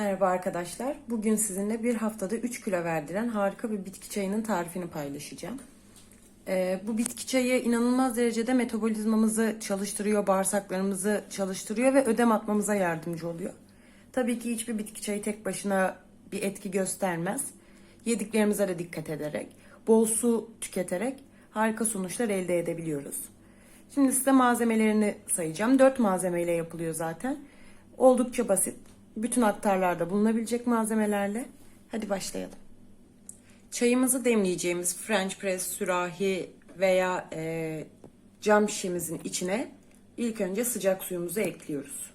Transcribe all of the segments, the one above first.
Merhaba arkadaşlar. Bugün sizinle bir haftada 3 kilo verdiren harika bir bitki çayının tarifini paylaşacağım. Ee, bu bitki çayı inanılmaz derecede metabolizmamızı çalıştırıyor, bağırsaklarımızı çalıştırıyor ve ödem atmamıza yardımcı oluyor. Tabii ki hiçbir bitki çayı tek başına bir etki göstermez. Yediklerimize de dikkat ederek, bol su tüketerek harika sonuçlar elde edebiliyoruz. Şimdi size malzemelerini sayacağım. 4 malzemeyle yapılıyor zaten. Oldukça basit. Bütün aktarlarda bulunabilecek malzemelerle. Hadi başlayalım. Çayımızı demleyeceğimiz French press sürahi veya e, cam şişemizin içine ilk önce sıcak suyumuzu ekliyoruz.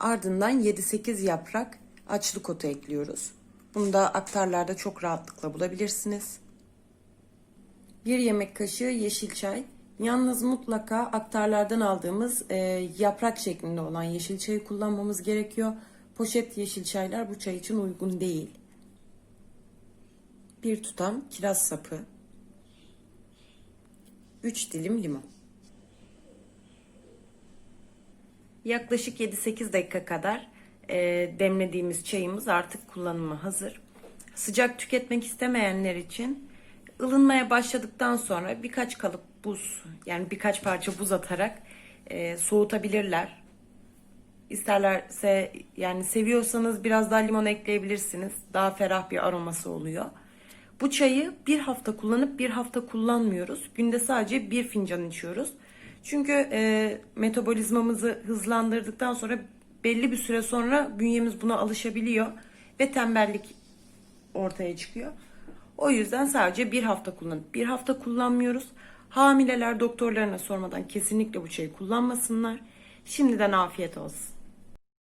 Ardından 7-8 yaprak açlık otu ekliyoruz. Bunu da aktarlarda çok rahatlıkla bulabilirsiniz. 1 yemek kaşığı yeşil çay. Yalnız mutlaka aktarlardan aldığımız e, yaprak şeklinde olan yeşil çayı kullanmamız gerekiyor. Poşet yeşil çaylar bu çay için uygun değil. Bir tutam kiraz sapı. 3 dilim limon. Yaklaşık 7-8 dakika kadar e, demlediğimiz çayımız artık kullanıma hazır. Sıcak tüketmek istemeyenler için ılınmaya başladıktan sonra birkaç kalıp buz yani birkaç parça buz atarak e, soğutabilirler. İsterlerse yani seviyorsanız biraz daha limon ekleyebilirsiniz. Daha ferah bir aroması oluyor. Bu çayı bir hafta kullanıp bir hafta kullanmıyoruz. Günde sadece bir fincan içiyoruz. Çünkü e, metabolizmamızı hızlandırdıktan sonra belli bir süre sonra bünyemiz buna alışabiliyor ve tembellik ortaya çıkıyor. O yüzden sadece bir hafta kullanıp bir hafta kullanmıyoruz. Hamileler doktorlarına sormadan kesinlikle bu çayı kullanmasınlar. Şimdiden afiyet olsun.